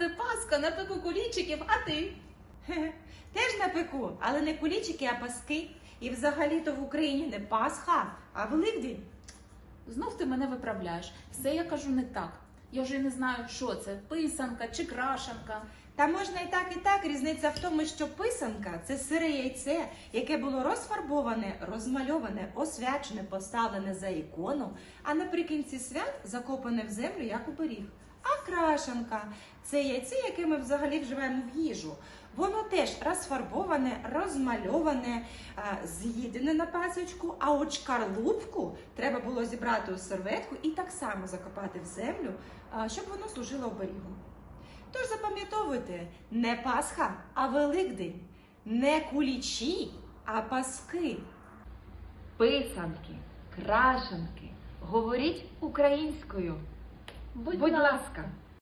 буде Пасха, напеку кулічиків, а ти? Хе-хе. Теж напеку, але не кулічики, а паски. І взагалі-то в Україні не Пасха, а Великдень. Знов ти мене виправляєш. Все я кажу не так. Я вже не знаю, що це писанка чи крашанка. Та можна і так, і так. Різниця в тому, що писанка це сире яйце, яке було розфарбоване, розмальоване, освячене, поставлене за ікону, а наприкінці свят закопане в землю, як оберіг. А крашанка це яйце, яке ми взагалі вживаємо в їжу. Воно теж розфарбоване, розмальоване, з'їдене на пасочку, а от шкарлупку треба було зібрати у серветку і так само закопати в землю, щоб воно служило оберігом. Тож запам'ятовуйте, не Пасха, а Великдень, не кулічі, а паски. Писанки, крашенки. Говоріть українською. Budź, Budź laska. laska.